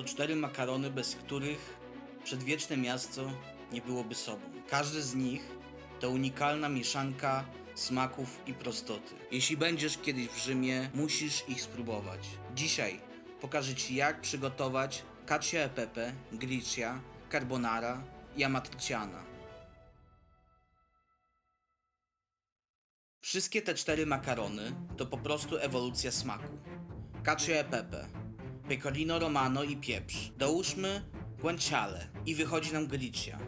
To cztery makarony, bez których przedwieczne miasto nie byłoby sobą. Każdy z nich to unikalna mieszanka smaków i prostoty. Jeśli będziesz kiedyś w Rzymie, musisz ich spróbować. Dzisiaj pokażę Ci jak przygotować cacio e pepe, gricia, carbonara i amatriciana. Wszystkie te cztery makarony to po prostu ewolucja smaku. Cacio e pepe, pecorino romano i pieprz. Dołóżmy guanciale i wychodzi nam gricia.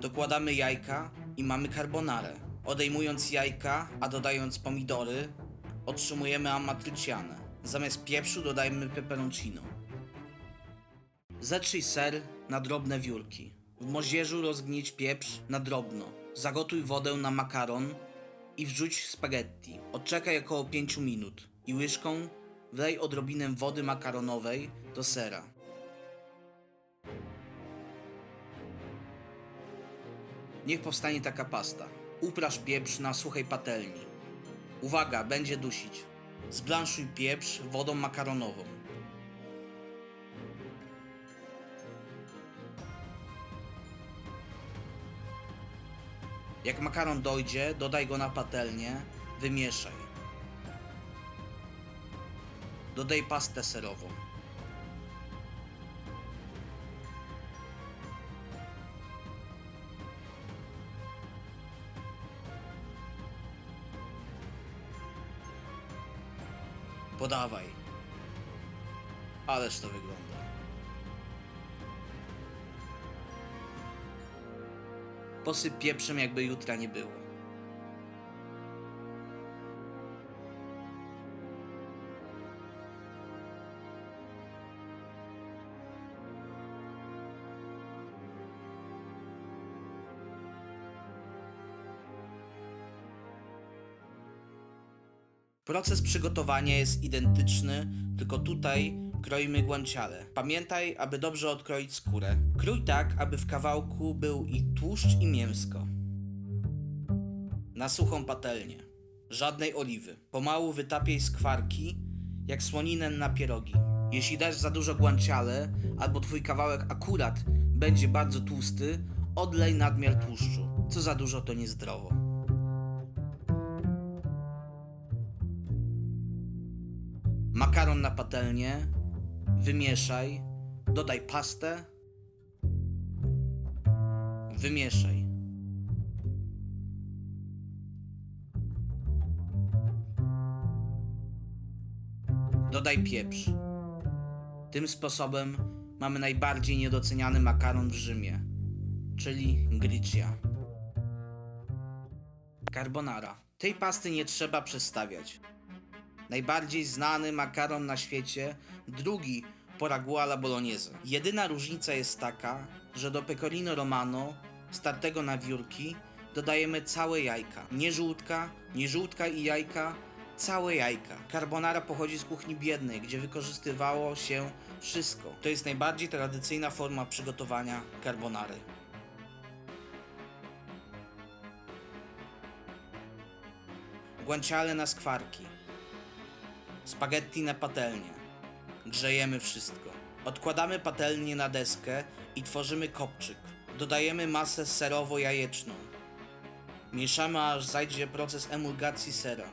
Dokładamy jajka i mamy carbonarę. Odejmując jajka, a dodając pomidory, otrzymujemy amatricianę. Zamiast pieprzu dodajmy peperoncino. Zetrzyj ser na drobne wiórki. W moździerzu rozgnieć pieprz na drobno. Zagotuj wodę na makaron i wrzuć spaghetti. Odczekaj około 5 minut i łyżką wlej odrobinę wody makaronowej do sera. Niech powstanie taka pasta. Upraż pieprz na suchej patelni. Uwaga, będzie dusić. Zblanszuj pieprz wodą makaronową. Jak makaron dojdzie, dodaj go na patelnię, wymieszaj. Dodaj pastę serową. Podawaj. Ależ to wygląda. Posyp pieprzem, jakby jutra nie było. Proces przygotowania jest identyczny, tylko tutaj kroimy guanciale. Pamiętaj, aby dobrze odkroić skórę. Krój tak, aby w kawałku był i tłuszcz i mięsko. Na suchą patelnię. Żadnej oliwy. Pomału wytapiej skwarki, jak słoninę na pierogi. Jeśli dasz za dużo guanciale, albo twój kawałek akurat będzie bardzo tłusty, odlej nadmiar tłuszczu. Co za dużo to niezdrowo. Makaron na patelnię, wymieszaj, dodaj pastę, wymieszaj. Dodaj pieprz. Tym sposobem mamy najbardziej niedoceniany makaron w Rzymie, czyli gricia. Carbonara. Tej pasty nie trzeba przestawiać najbardziej znany makaron na świecie, drugi po ragu bolognese. Jedyna różnica jest taka, że do pecorino romano, startego na wiórki, dodajemy całe jajka. Nie żółtka, nie żółtka i jajka, całe jajka. Carbonara pochodzi z kuchni biednej, gdzie wykorzystywało się wszystko. To jest najbardziej tradycyjna forma przygotowania carbonary. Guanciale na skwarki. Spaghetti na patelnię. Grzejemy wszystko. Odkładamy patelnię na deskę i tworzymy kopczyk. Dodajemy masę serowo-jajeczną. Mieszamy aż zajdzie proces emulgacji sera.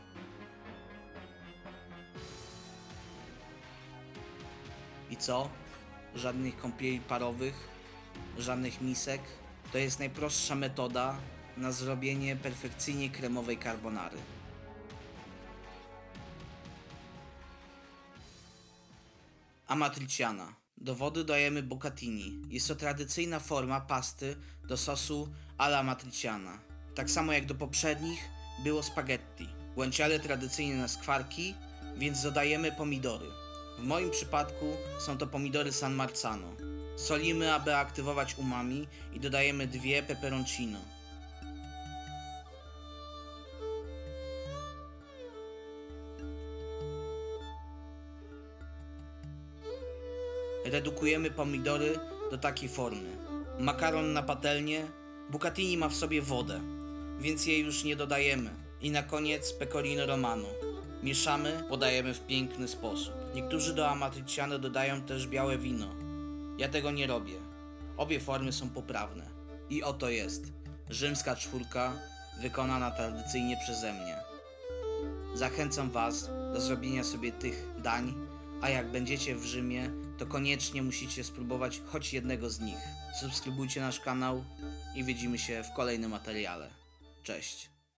I co? Żadnych kąpieli parowych, żadnych misek. To jest najprostsza metoda na zrobienie perfekcyjnie kremowej carbonary. Amatriciana. Do wody dajemy bucatini. Jest to tradycyjna forma pasty do sosu alla amatriciana. Tak samo jak do poprzednich było spaghetti. Guanciale tradycyjnie na skwarki, więc dodajemy pomidory. W moim przypadku są to pomidory San Marzano. Solimy, aby aktywować umami i dodajemy dwie peperoncino. Redukujemy pomidory do takiej formy. Makaron na patelnię, bucatini ma w sobie wodę, więc jej już nie dodajemy. I na koniec pecorino romano. Mieszamy, podajemy w piękny sposób. Niektórzy do amatriciano dodają też białe wino. Ja tego nie robię. Obie formy są poprawne. I oto jest rzymska czwórka, wykonana tradycyjnie przeze mnie. Zachęcam Was do zrobienia sobie tych dań, a jak będziecie w Rzymie, to koniecznie musicie spróbować choć jednego z nich. Subskrybujcie nasz kanał i widzimy się w kolejnym materiale. Cześć.